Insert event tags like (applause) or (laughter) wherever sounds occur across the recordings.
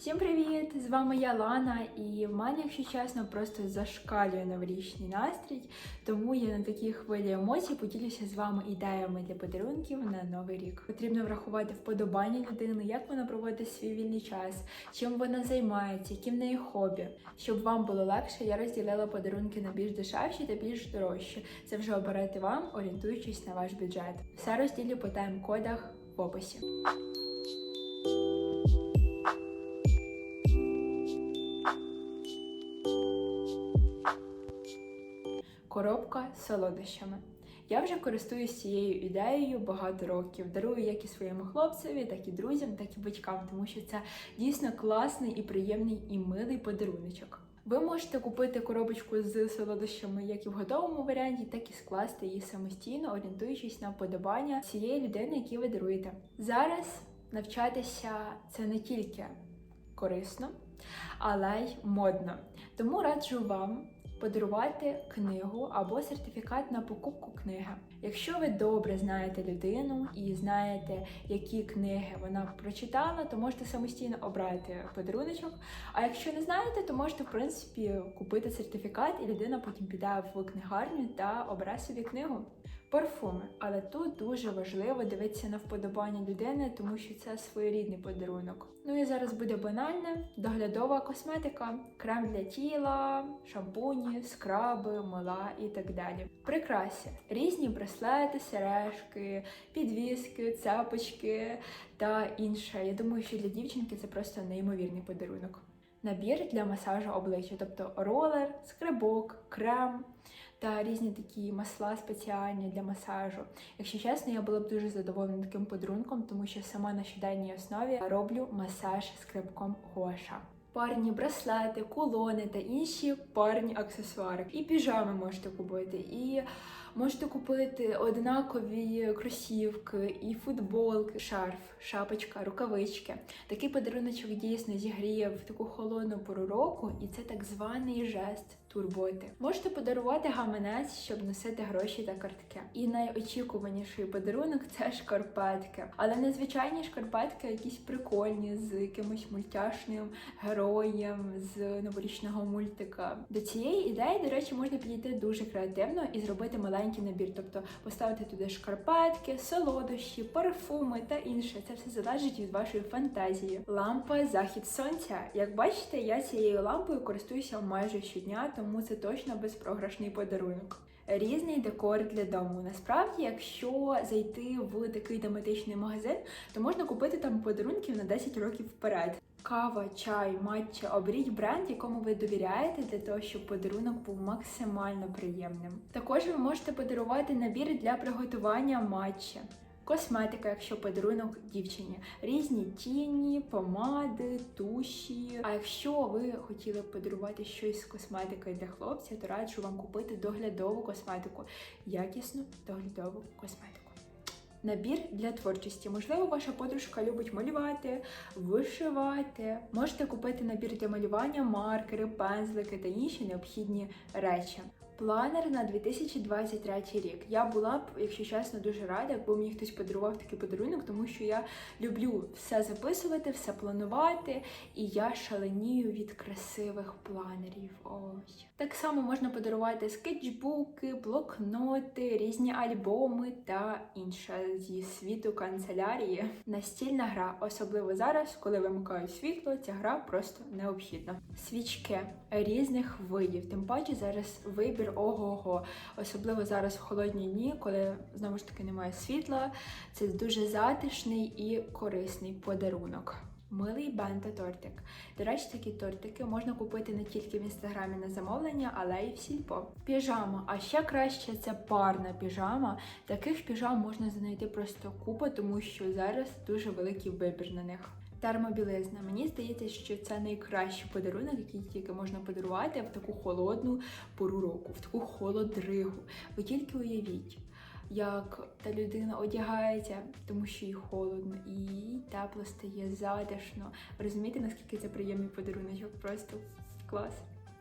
Всім привіт! З вами я Лана, і в мене, якщо чесно, просто зашкалює новорічний настрій. Тому я на такій хвилі емоцій поділюся з вами ідеями для подарунків на новий рік. Потрібно врахувати вподобання людини, як вона проводить свій вільний час, чим вона займається, які в неї хобі. Щоб вам було легше, я розділила подарунки на більш дешевші та більш дорожчі. Це вже обирайте вам, орієнтуючись на ваш бюджет. Все розділю по тайм-кодах в описі. Коробка з солодощами. Я вже користуюсь цією ідеєю багато років. Дарую як і своєму хлопцеві, так і друзям, так і батькам, тому що це дійсно класний і приємний і милий подаруночок. Ви можете купити коробочку з солодощами як і в готовому варіанті, так і скласти її самостійно, орієнтуючись на вподобання цієї людини, яку ви даруєте. Зараз навчатися це не тільки корисно, але й модно. Тому раджу вам подарувати книгу або сертифікат на покупку книги. Якщо ви добре знаєте людину і знаєте, які книги вона прочитала, то можете самостійно обрати подаруночок. А якщо не знаєте, то можете в принципі купити сертифікат, і людина потім піде в книгарню та обере собі книгу. Парфуми, але тут дуже важливо дивитися на вподобання людини, тому що це своєрідний подарунок. Ну і зараз буде банальне, доглядова косметика, крем для тіла, шампуні, скраби, мила і так далі. Прикраси, різні браслети, сережки, підвіски, цепочки та інше. Я думаю, що для дівчинки це просто неймовірний подарунок. Набір для масажу обличчя, тобто ролер, скребок, крем та різні такі масла спеціальні для масажу. Якщо чесно, я була б дуже задоволена таким подарунком, тому що сама на щоденній основі роблю масаж скребком Гоша. Парні браслети, кулони та інші парні аксесуари. І піжами можете купити, і можете купити однакові кросівки, і футболки, шарф, шапочка, рукавички. Такий подаруночок дійсно зігріє в таку холодну пору року, і це так званий жест турботи. Можете подарувати гаманець, щоб носити гроші та картки. І найочікуваніший подарунок це шкарпетки. Але не звичайні шкарпетки, якісь прикольні з якимось мультяшним героєм з новорічного мультика. До цієї ідеї, до речі, можна підійти дуже креативно і зробити маленький набір, тобто поставити туди шкарпетки, солодощі, парфуми та інше. Це все залежить від вашої фантазії. Лампа захід сонця. Як бачите, я цією лампою користуюся майже щодня, тому це точно безпрограшний подарунок. Різний декор для дому. Насправді, якщо зайти в такий тематичний магазин, то можна купити там подарунків на 10 років вперед. Кава, чай, матча, оберіть бренд, якому ви довіряєте, для того, щоб подарунок був максимально приємним. Також ви можете подарувати набір для приготування матча. Косметика, якщо подарунок дівчині, різні тіні, помади, туші. А якщо ви хотіли подарувати щось з косметики для хлопця, то раджу вам купити доглядову косметику, якісну доглядову косметику. Набір для творчості. Можливо, ваша подружка любить малювати, вишивати. Можете купити набір для малювання, маркери, пензлики та інші необхідні речі. Планер на 2023 рік. Я була б, якщо чесно, дуже рада, якби мені хтось подарував такий подарунок, тому що я люблю все записувати, все планувати, і я шаленію від красивих планерів. Ой. Так само можна подарувати скетчбуки, блокноти, різні альбоми та інше зі світу канцелярії. Настільна гра, особливо зараз, коли вимикають світло, ця гра просто необхідна. Свічки різних видів, тим паче зараз вибір ого-го. Особливо зараз в холодні дні, коли знову ж таки немає світла. Це дуже затишний і корисний подарунок. Милий бента тортик. До речі, такі тортики можна купити не тільки в інстаграмі на замовлення, але й в сільпо. Піжама. А ще краще це парна піжама. Таких піжам можна знайти просто купа, тому що зараз дуже великий вибір на них. Термобілизна. Мені здається, що це найкращий подарунок, який тільки можна подарувати в таку холодну пору року, в таку холодригу. Ви тільки уявіть, як та людина одягається, тому що їй холодно, і їй тепло стає затишно. Розумієте, наскільки це приємний подарунок? Просто клас.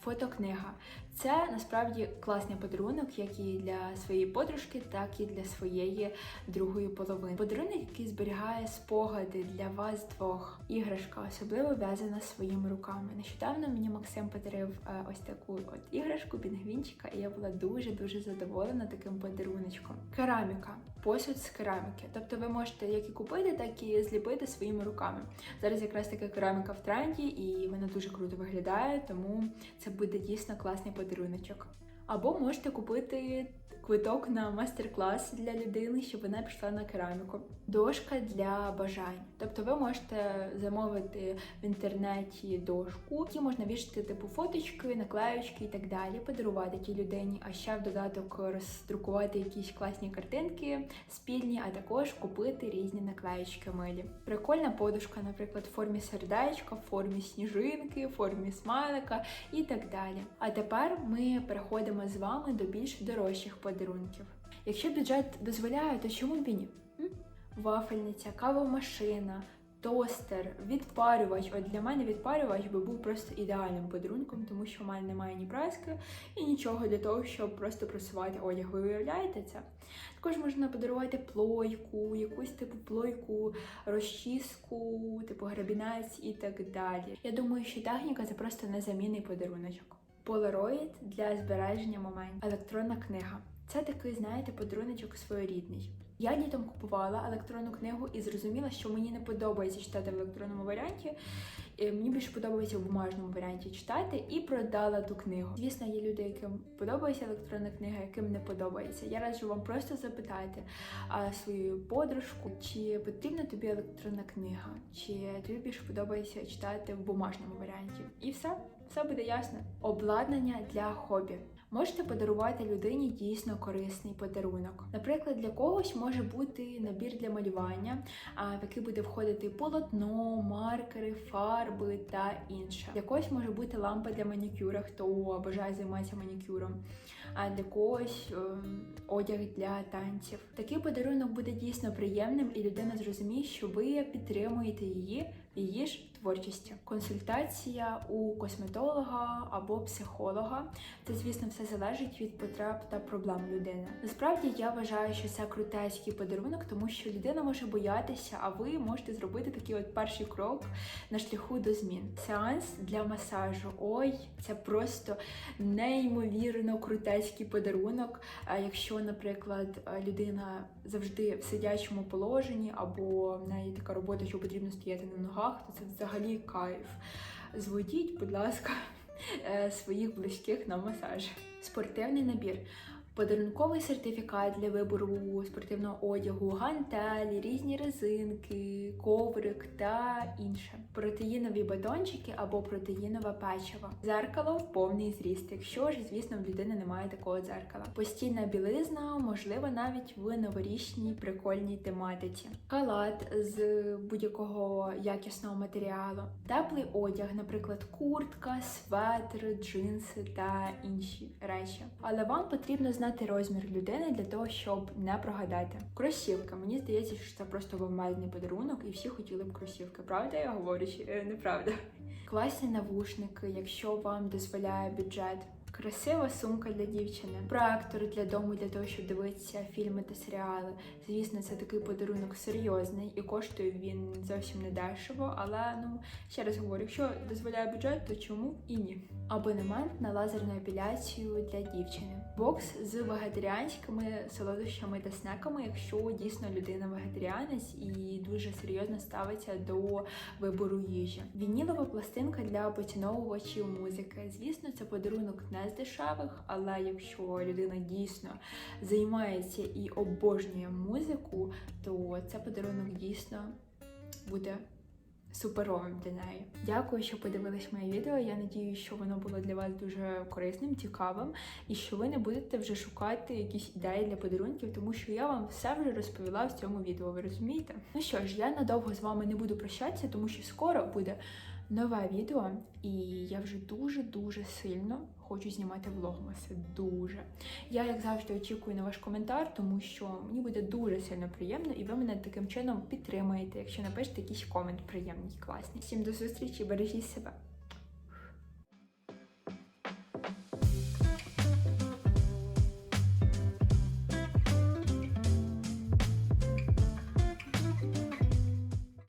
Фотокнига це насправді класний подарунок, як і для своєї подружки, так і для своєї другої половини. Подарунок, який зберігає спогади для вас двох. Іграшка особливо в'язана своїми руками. Нещодавно мені Максим подарив е, ось таку от іграшку пінгвінчика, і я була дуже дуже задоволена таким подаруночком. Кераміка, посуд з кераміки. Тобто ви можете як і купити, так і зліпити своїми руками. Зараз якраз така кераміка в тренді, і вона дуже круто виглядає, тому це буде дійсно класний подаруночок. Або можете купити квиток на майстер-клас для людини, щоб вона пішла на кераміку. Дошка для бажань. Тобто ви можете замовити в інтернеті дошку, які можна вішати типу фоточки, наклеючки і так далі, подарувати тій людині, а ще в додаток роздрукувати якісь класні картинки спільні, а також купити різні наклеючки милі. Прикольна подушка, наприклад, в формі сердечка, в формі сніжинки, в формі смайлика і так далі. А тепер ми переходимо з вами до більш дорожчих подарунків. Якщо бюджет дозволяє, то чому б і ні? Вафельниця, кавомашина, тостер, відпарювач. От для мене відпарювач би був просто ідеальним подарунком, тому що в мене немає ні праски і нічого для того, щоб просто просувати одяг. Ви уявляєте це? Також можна подарувати плойку, якусь типу плойку, розчіску, типу грабінець і так далі. Я думаю, що техніка це просто незамінний подаруночок. Полароїд для збереження моментів. Електронна книга. Це такий, знаєте, подаруночок своєрідний. Я літом купувала електронну книгу і зрозуміла, що мені не подобається читати в електронному варіанті. Мені більше подобається в бумажному варіанті читати і продала ту книгу. Звісно, є люди, яким подобається електронна книга, яким не подобається. Я раджу вам просто запитати а, свою подружку, чи потрібна тобі електронна книга, чи тобі більше подобається читати в бумажному варіанті. І все, все буде ясно. Обладнання для хобі. Можете подарувати людині дійсно корисний подарунок. Наприклад, для когось може бути набір для малювання, в який буде входити полотно, маркери, фарби та інше. Для когось може бути лампа для манікюра, хто бажає займатися манікюром, а для когось ем, одяг для танців. Такий подарунок буде дійсно приємним, і людина зрозуміє, що ви підтримуєте її в її ж творчості. Консультація у косметолога або психолога. Це, звісно, все залежить від потреб та проблем людини. Насправді я вважаю, що це крутецький подарунок, тому що людина може боятися, а ви можете зробити такий от перший крок на шляху до змін. Сеанс для масажу. Ой, це просто неймовірно крутецький подарунок. Якщо, наприклад, людина завжди в сидячому положенні, або в неї така робота, що потрібно стояти на ногах, то це взагалі кайф. Зводіть, будь ласка, (laughs) е, своїх близьких на масаж. Спортивний набір. Подарунковий сертифікат для вибору спортивного одягу, гантелі, різні резинки, коврик та інше. Протеїнові батончики або протеїнове печиво. Зеркало в повний зріст, якщо ж, звісно, в людини немає такого дзеркала. Постільна білизна, можливо, навіть в новорічній прикольній тематиці. Халат з будь-якого якісного матеріалу. Теплий одяг, наприклад, куртка, светр, джинси та інші речі. Але вам потрібно знати розмір людини для того, щоб не прогадати. Кросівки. Мені здається, що це просто бомбезний подарунок, і всі хотіли б кросівки. Правда, я говорю, чи е, неправда? Класні навушники, якщо вам дозволяє бюджет. Красива сумка для дівчини, проектор для дому для того, щоб дивитися фільми та серіали. Звісно, це такий подарунок серйозний і коштує він зовсім не дешево. Але ну ще раз говорю, якщо дозволяє бюджет, то чому і ні? Абонемент на лазерну епіляцію для дівчини. Бокс з вегетаріанськими солодощами та снеками, якщо дійсно людина вегетаріанець і дуже серйозно ставиться до вибору їжі. Вінілова пластинка для поціновувачів музики. Звісно, це подарунок не з дешевих, але якщо людина дійсно займається і обожнює музику, то це подарунок дійсно буде суперовим для неї. Дякую, що подивились моє відео. Я надію, що воно було для вас дуже корисним, цікавим, і що ви не будете вже шукати якісь ідеї для подарунків, тому що я вам все вже розповіла в цьому відео. Ви розумієте? Ну що ж, я надовго з вами не буду прощатися, тому що скоро буде нове відео, і я вже дуже-дуже сильно хочу знімати влогмаси. Дуже. Я, як завжди, очікую на ваш коментар, тому що мені буде дуже сильно приємно, і ви мене таким чином підтримаєте, якщо напишете якийсь комент приємний, класний. Всім до зустрічі, бережіть себе.